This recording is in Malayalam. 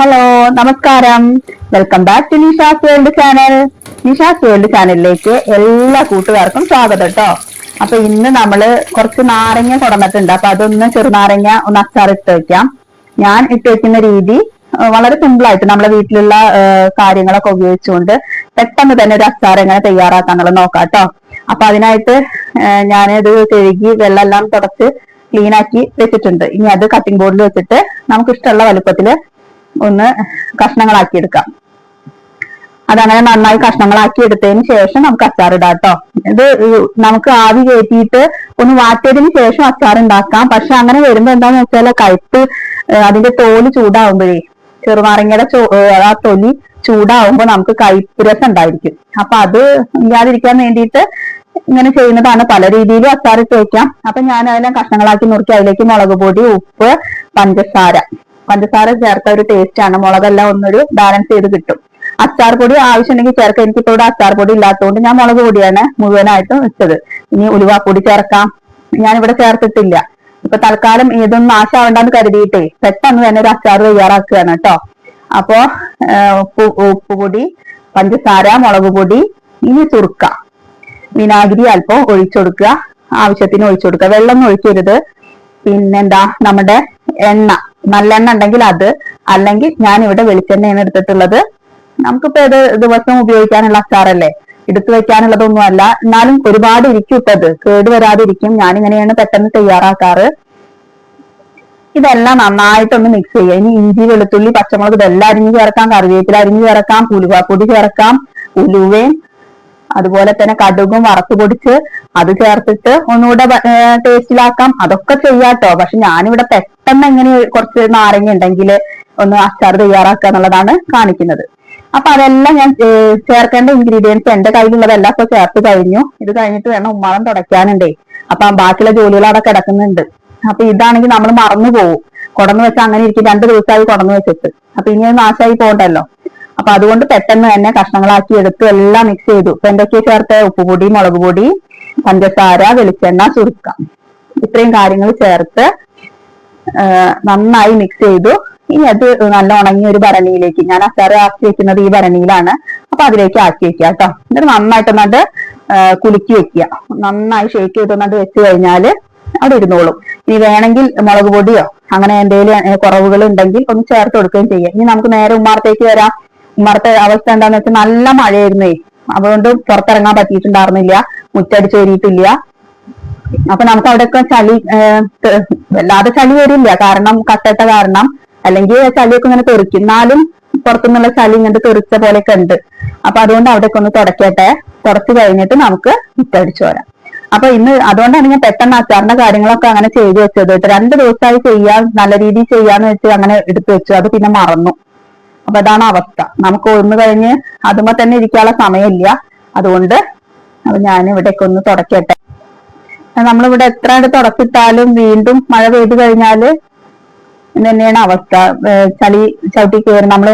ഹലോ നമസ്കാരം. Welcome back to Nisha's world channel Nisha's world ചാനലിലേക്ക് എല്ലാ കൂട്ടുകാർക്കും സ്വാഗതം കേട്ടോ അപ്പൊ ഇന്ന് നമ്മൾ കുറച്ച് നാരങ്ങ കൊടന്നിട്ടുണ്ട്. അപ്പൊ അതൊന്ന് ചെറുനാരങ്ങ ഒന്ന് അച്ചാർ ഇട്ട് വെക്കാം. ഞാൻ ഇട്ട് വെക്കുന്ന രീതി വളരെ സിമ്പിൾ ആയിട്ട് നമ്മളെ വീട്ടിലുള്ള കാര്യങ്ങളൊക്കെ ഉപയോഗിച്ചുകൊണ്ട് പെട്ടെന്ന് തന്നെ ഒരു അച്ചാർ എങ്ങനെ തയ്യാറാക്കാന്നുള്ളത് നോക്കാം കേട്ടോ അപ്പൊ അതിനായിട്ട് ഞാനത് കഴുകി വെള്ളമെല്ലാം തുടച്ച് ക്ലീൻ ആക്കി വെച്ചിട്ടുണ്ട്. ഇനി അത് കട്ടിംഗ് ബോർഡിൽ വെച്ചിട്ട് നമുക്ക് ഇഷ്ടമുള്ള വലുപ്പത്തിൽ ഒന്ന് കഷ്ണങ്ങളാക്കി എടുക്കാം അതങ്ങനെ നന്നായി കഷ്ണങ്ങളാക്കി എടുത്തതിന് ശേഷം നമുക്ക് അച്ചാർ ഇടാം കേട്ടോ ഇത് നമുക്ക് ആവി കയറ്റിയിട്ട് ഒന്ന് വാറ്റിയതിന് ശേഷം അച്ചാർ ഉണ്ടാക്കാം. പക്ഷെ അങ്ങനെ വരുമ്പോ എന്താന്ന് വെച്ചാൽ കയ്പ് അതിന്റെ തോൽ ചൂടാവുമ്പോഴേ ചെറുനാരങ്ങയുടെ ആ തൊലി ചൂടാവുമ്പോ നമുക്ക് കയ്പ് രസം ഉണ്ടായിരിക്കും. അപ്പൊ അത് ഇല്ലാതിരിക്കാൻ വേണ്ടിയിട്ട് ഇങ്ങനെ ചെയ്യുന്നതാണ്. പല രീതിയിലും അച്ചാറിട്ട് വെക്കാം അപ്പൊ ഞാൻ അതെല്ലാം കഷ്ണങ്ങളാക്കി നുറുക്കി അതിലേക്ക് മുളക് പൊടി ഉപ്പ് പഞ്ചസാര പഞ്ചസാര ചേർത്ത ഒരു ടേസ്റ്റ് ആണ്. മുളകെല്ലാം ഒന്നൊരു ബാലൻസ് ചെയ്ത് കിട്ടും. അച്ചാർ പൊടി ആവശ്യമുണ്ടെങ്കിൽ ചേർക്കാം. എനിക്കിപ്പോ ഇവിടെ അച്ചാർ പൊടി ഇല്ലാത്തതുകൊണ്ട് ഞാൻ മുളക് പൊടിയാണ് മുഴുവനായിട്ടും വെച്ചത്. ഇനി പൊടി ചേർക്കാം. ഞാൻ ഇവിടെ ചേർത്തിട്ടില്ല. ഇപ്പൊ തൽക്കാലം ഇതൊന്നും നാശാവണ്ടെന്ന് കരുതിയിട്ടേ പെട്ടെന്ന് തന്നെ ഒരു അച്ചാർ തയ്യാറാക്കുകയാണ് കേട്ടോ. അപ്പോ ഉപ്പ് ഉപ്പുപൊടി പഞ്ചസാര മുളക് പൊടി ഇനി തുർക്ക. വിനാഗിരി അല്പം ഒഴിച്ചൊടുക്കുക ആവശ്യത്തിന് ഒഴിച്ചു കൊടുക്കുക. വെള്ളം ഒഴിക്കരുത്. പിന്നെന്താ? നമ്മുടെ എണ്ണ. നല്ലെണ്ണ ഉണ്ടെങ്കിൽ അത് അല്ലെങ്കിൽ ഞാൻ ഇവിടെ വെളിച്ചെണ്ണയാണ് എടുത്തിട്ടുള്ളത്. നമുക്കിപ്പോ ഇത് ദിവസം ഉപയോഗിക്കാനുള്ള അച്ചാറല്ലേ? എടുത്തു വെക്കാനുള്ളതൊന്നും അല്ല എന്നാലും ഒരുപാട് ഇരിക്കും ഇപ്പൊ അത് കേട് വരാതിരിക്കും. ഞാൻ ഇങ്ങനെയാണ് പെട്ടെന്ന് തയ്യാറാക്കാറ്. ഇതെല്ലാം നന്നായിട്ടൊന്ന് മിക്സ് ചെയ്യുക. ഇനി ഇഞ്ചി വെളുത്തുള്ളി പച്ചമുളക് ഇതെല്ലാം അരിഞ്ഞു ചേർക്കാം. കറിവേപ്പില അരിഞ്ഞു ചേർക്കാം. ഉലുവാപ്പൊടി ചേർക്കാം. ഉലുവയും അതുപോലെ തന്നെ കടുകും വറുത്തു പൊടിച്ച് അത് ചേർത്തിട്ട് ഒന്നുകൂടെ ടേസ്റ്റിലാക്കാം അതൊക്കെ ചെയ്യാട്ടോ. പക്ഷെ ഞാനിവിടെ പെട്ടെന്ന് എങ്ങനെ കുറച്ച് നാരങ്ങ ഉണ്ടെങ്കിൽ ഒന്ന് അച്ചാർ തയ്യാറാക്കുക എന്നുള്ളതാണ് കാണിക്കുന്നത്. അപ്പൊ അതെല്ലാം ഞാൻ ചേർക്കേണ്ട ഇൻഗ്രീഡിയൻസ് എന്റെ കയ്യിലുള്ളതെല്ലാം ഇപ്പൊ ചേർത്ത് കഴിഞ്ഞു. ഇത് കഴിഞ്ഞിട്ട് വേണം ഉമ്മാളം തുടയ്ക്കാനുണ്ടേ. അപ്പൊ ബാക്കിയുള്ള ജോലികൾ അവിടെ കിടക്കുന്നുണ്ട്. അപ്പൊ ഇതാണെങ്കിൽ നമ്മൾ മറന്നു പോകും കൊടന്നു വെച്ചാൽ അങ്ങനെ ഇരിക്കും. രണ്ടു ദിവസമായി കൊടന്നു വെച്ചിട്ട്. അപ്പൊ ഇനി നാശമായി പോകണ്ടല്ലോ. അപ്പൊ അതുകൊണ്ട് പെട്ടെന്ന് തന്നെ കഷ്ണങ്ങളാക്കി എടുത്ത് എല്ലാം മിക്സ് ചെയ്തു. ഇപ്പൊ എന്തൊക്കെ ചേർത്ത് ഉപ്പുപൊടി മുളക് പൊടി പഞ്ചസാര വെളിച്ചെണ്ണ ചുരുക്ക ഇത്രയും കാര്യങ്ങൾ ചേർത്ത് നന്നായി മിക്സ് ചെയ്തു. ഇനി അത് നല്ല ഉണങ്ങിയ ഒരു ഭരണിയിലേക്ക് ഞാൻ അച്ചാറ് ആക്കി വെക്കുന്നത് ഈ ഭരണിയിലാണ്. അപ്പൊ അതിലേക്ക് ആക്കി വെക്കുക കേട്ടോ. എന്നിട്ട് നന്നായിട്ട് ഒന്നത് കുലുക്കി വെക്കുക. നന്നായി ഷേക്ക് ചെയ്ത് ഒന്നത് വെച്ച് കഴിഞ്ഞാൽ അവിടെ ഇരുന്നോളും. ഇനി വേണമെങ്കിൽ മുളക് പൊടിയോ അങ്ങനെ എന്തെങ്കിലും കുറവുകൾ ഉണ്ടെങ്കിൽ ഒന്ന് ചേർത്ത് കൊടുക്കുകയും ചെയ്യാം. ഇനി നമുക്ക് നേരെ ഉമ്മാർത്തേക്ക് വരാം. ഉമ്മാർത്തെ അവസ്ഥ എന്താന്ന് വെച്ചാൽ നല്ല മഴയായിരുന്നേ. അതുകൊണ്ട് പുറത്തിറങ്ങാൻ പറ്റിയിട്ടുണ്ടായിരുന്നില്ല. മുറ്റടിച്ച് കയറിയിട്ടില്ല അപ്പൊ നമുക്ക് അവിടെയൊക്കെ ചളി വല്ലാതെ ചളി വരില്ല. കാരണം കട്ടട്ട കാരണം. അല്ലെങ്കിൽ ചളിയൊക്കെ ഇങ്ങനെ തെറിക്കും. എന്നാലും പുറത്തുനിന്നുള്ള ചളി ഇങ്ങനെ തെറിച്ച പോലെയൊക്കെ ഉണ്ട്. അപ്പൊ അതുകൊണ്ട് അവിടെയൊക്കെ ഒന്ന് തുടക്കട്ടെ. തുടച്ചു കഴിഞ്ഞിട്ട് നമുക്ക് മുറ്റടിച്ചു വരാം. അപ്പൊ ഇന്ന് അതുകൊണ്ടാണ് ഞാൻ പെട്ടെന്ന് അച്ചാറിന്റെ കാര്യങ്ങളൊക്കെ അങ്ങനെ ചെയ്തു വെച്ചത് രണ്ട് ദിവസമായി ചെയ്യാൻ നല്ല രീതിയിൽ ചെയ്യാന്ന് വെച്ച് അങ്ങനെ എടുത്തു വെച്ചു. അത് പിന്നെ മറന്നു. അപ്പൊ അതാണ് അവസ്ഥ. നമുക്ക് ഒന്ന് കഴിഞ്ഞ് അതുമ്പോ തന്നെ ഇരിക്കാനുള്ള സമയമില്ല. അതുകൊണ്ട് അപ്പൊ ഞാൻ ഇവിടേക്ക് ഒന്ന് തുടക്കട്ടെ. നമ്മളിവിടെ എത്ര തുടക്കിട്ടാലും വീണ്ടും മഴ പെയ്തു കഴിഞ്ഞാൽ തന്നെയാണ് അവസ്ഥ. ചളി ചവിട്ടി കയറി നമ്മൾ